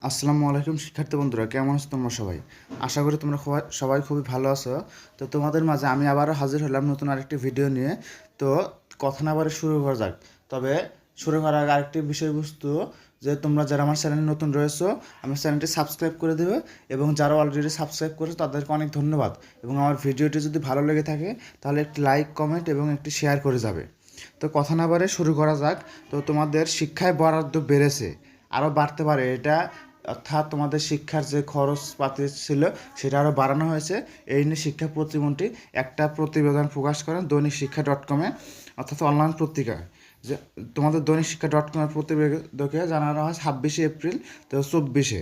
আসসালামু আলাইকুম শিক্ষার্থী বন্ধুরা, কেমন আছো তোমরা সবাই? আশা করি তোমরা সবাই- খুবই ভালো আছো। তো তোমাদের মাঝে আমি আবারও হাজির হলাম নতুন আরেকটি ভিডিও নিয়ে। তো কথা না বারে শুরু করা যাক। তবে শুরু করার আগে আরেকটি বিষয়বস্তু, যে তোমরা যারা আমার চ্যানেলে নতুন রয়েছো, আমার চ্যানেলটি সাবস্ক্রাইব করে দেবে এবং যারা অলরেডি সাবস্ক্রাইব করেছ, তাদেরকে অনেক ধন্যবাদ। এবং আমার ভিডিওটি যদি ভালো লেগে থাকে, তাহলে একটি লাইক কমেন্ট এবং একটি শেয়ার করে যাবে। তো কথা না বারে শুরু করা যাক। তো তোমাদের শিক্ষায় বরাদ্দ বেড়েছে। আরও বাড়তে পারে, এটা অর্থাৎ তোমাদের শিক্ষার যে খরচপাতি ছিল, সেটা আরও বাড়ানো হয়েছে। এই নিয়ে শিক্ষা প্রতিমন্ত্রী একটা প্রতিবেদন প্রকাশ করেন দৈনিক শিক্ষা ডট কমে অর্থাৎ অনলাইন পত্রিকা। যে তোমাদের দৈনিক শিক্ষা ডট কমের প্রতিবেদকে জানানো হয় ছাব্বিশে এপ্রিল হাজার চব্বিশে।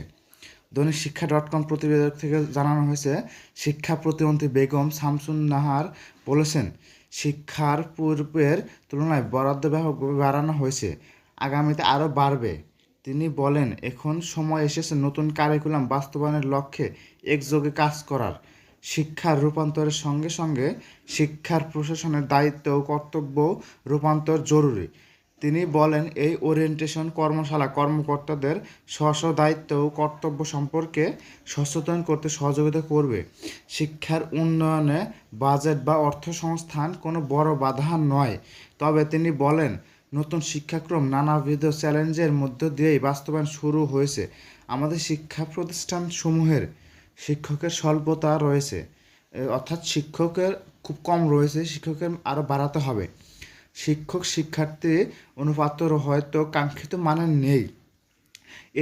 দৈনিক শিক্ষা ডট কম প্রতিবেদক থেকে জানানো হয়েছে, শিক্ষা প্রতিমন্ত্রী বেগম শামসুন নাহার বলেছেন, শিক্ষার পূর্বের তুলনায় বরাদ্দ ব্যাপকভাবে বাড়ানো হয়েছে, আগামীতে আরও বাড়বে। তিনি বলেন, এখন সময় এসেছে নতুন কারিকুলাম বাস্তবায়নের লক্ষ্যে একযোগে কাজ করার। শিক্ষার রূপান্তরের সঙ্গে সঙ্গে শিক্ষার প্রশাসনের দায়িত্ব ও কর্তব্য রূপান্তর জরুরি। তিনি বলেন, এই ওরিয়েন্টেশন কর্মশালা কর্মকর্তাদের স্ব দায়িত্ব ও কর্তব্য সম্পর্কে সচেতন করতে সহযোগিতা করবে। শিক্ষার উন্নয়নে বাজেট বা অর্থ সংস্থান কোনো বড় বাধা নয়। তবে তিনি বলেন নতুন শিক্ষাক্রম নানাবিধ চ্যালেঞ্জের মধ্য দিয়েই বাস্তবায়ন শুরু হয়েছে। আমাদের শিক্ষা প্রতিষ্ঠান সমূহের শিক্ষকের স্বল্পতা রয়েছে অর্থাৎ শিক্ষকের খুব কম রয়েছে, শিক্ষকের আরও বাড়াতে হবে। শিক্ষক শিক্ষার্থী অনুপাত হয়তো কাঙ্ক্ষিত মানে নেই।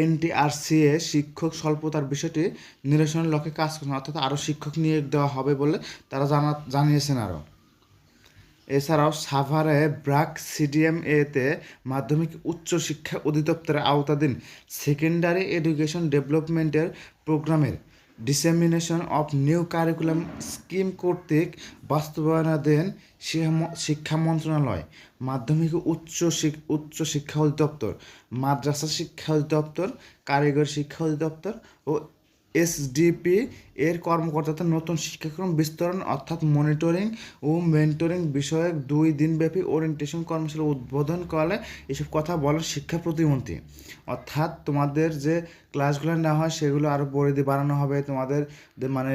এনটিআরসিএ শিক্ষক স্বল্পতার বিষয়টি নিরসনের লক্ষ্যে কাজ করছেন অর্থাৎ আরও শিক্ষক নিয়োগ দেওয়া হবে বলে তারা জানা, জানিয়েছেন আরও। এছাড়াও সাভারে ব্রাক সিডিএম এতে মাধ্যমিক উচ্চ শিক্ষা অধিদপ্তরের আওতাধীন সেকেন্ডারি এডুকেশন ডেভেলপমেন্টের প্রোগ্রামের dissemination of new curriculum scheme কর্তৃক বাস্তবায়নাধীন শিক্ষা- শিক্ষা মন্ত্রণালয়, মাধ্যমিক উচ্চ উচ্চ শিক্ষা অধিদপ্তর, মাদ্রাসা শিক্ষা অধিদপ্তর, কারিগরি শিক্ষা অধিদপ্তর ও এসডিপি এর কর্মকর্তাদের নতুন শিক্ষাক্রম বিস্তরণ অর্থাৎ মনিটরিং ও মেন্টরিং বিষয়ক দুই দিনব্যাপী ওরিয়েন্টেশন কর্মশালা উদ্বোধন করলে এসব কথা বলেন শিক্ষা প্রতিমন্ত্রী। অর্থাৎ তোমাদের যে ক্লাসগুলো নেওয়া হয় সেগুলো আরও পরিধি বাড়ানো হবে, তোমাদের মানে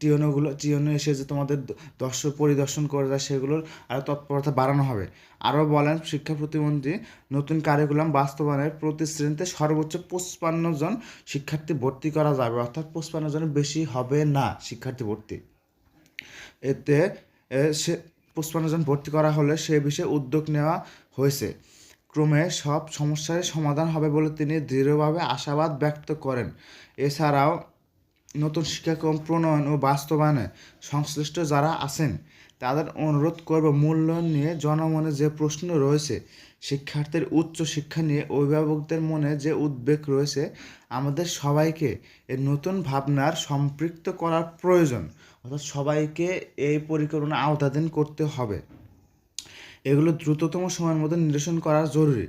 টিওনোগুলো টিওনো এসে যে তোমাদের দর্শক পরিদর্শন করে যায় সেগুলোর আরও তৎপরতা বাড়ানো হবে। আরও বলেন শিক্ষা প্রতিমন্ত্রী, নতুন কারিকুলাম বাস্তবায়নের প্রতি শ্রেণীতে সর্বোচ্চ পঁচপান্ন জন শিক্ষার্থী ভর্তি করা যাবে, অর্থাৎ পঁচপান্ন জনের বেশি হবে না শিক্ষার্থী ভর্তি। এতে সে, পঁচপান্ন জন ভর্তি করা হলে সে বিষয়ে উদ্যোগ নেওয়া হয়েছে। ক্রমে সব সমস্যার সমাধান হবে বলে তিনি দৃঢ়ভাবে আশাবাদ ব্যক্ত করেন। এছাড়াও নতুন শিক্ষাক্রম প্রণয়ন ও বাস্তবায়নে সংশ্লিষ্ট যারা আছেন, তাদের অনুরোধ করব মূল্যায়ন নিয়ে জনমনে যে প্রশ্ন রয়েছে, শিক্ষার্থীর উচ্চ শিক্ষা নিয়ে অভিভাবকদের মনে যে উদ্বেগ রয়েছে, আমাদের সবাইকে এই নতুন ভাবনার সম্পৃক্ত করার প্রয়োজন। অর্থাৎ সবাইকে এই পরিকল্পনা আওতাধীন করতে হবে। এগুলো দ্রুততম সময়ের মধ্যে নিরসন করা জরুরি।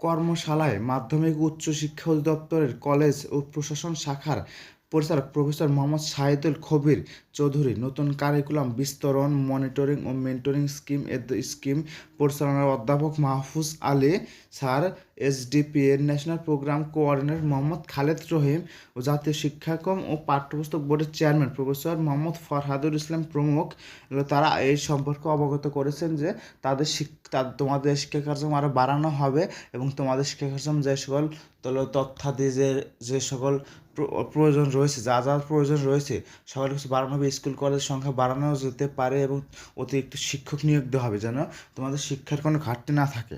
কর্মশালায় মাধ্যমিক উচ্চ শিক্ষা অধিদপ্তরের কলেজ ও প্রশাসন শাখার পরিচালক প্রফেসর মোহাম্মদ শাহিদুল খবির চৌধুরী। নতুন কারিকুলাম বিস্তরণ মনিটরিং ও মেন্টরিং স্কিম স্কিম পরিচালনার অধ্যাপক মাহফুজ আলী, স্যার এসডিপি এর national program coordinator Mohammad Khaled Rahim ও জাতীয় শিক্ষাক্রম ও পাঠ্যপুস্তক বোর্ডের চেয়ারম্যান প্রফেসর মোহাম্মদ ফরহাদুল ইসলাম প্রমুখ। তারা এই সম্পর্কে অবগত করেছেন যে তাদের শিক- তা- তোমাদের শিক্ষা কার্যক্রম আরও বাড়ানো হবে এবং তোমাদের শিক্ষা কার্যক্রম যে সকল তথ্যাদি যে যে সকল প্রয়োজন রয়েছে, যা যা প্রয়োজন রয়েছে। সকল কিছু বাড়ানো হবে, স্কুল কলেজ সংখ্যা বাড়ানো যেতে পারে এবং অতিরিক্ত শিক্ষক নিয়োগ দেওয়া হবে যেন তোমাদের শিক্ষার কোনো ঘাটতি না থাকে।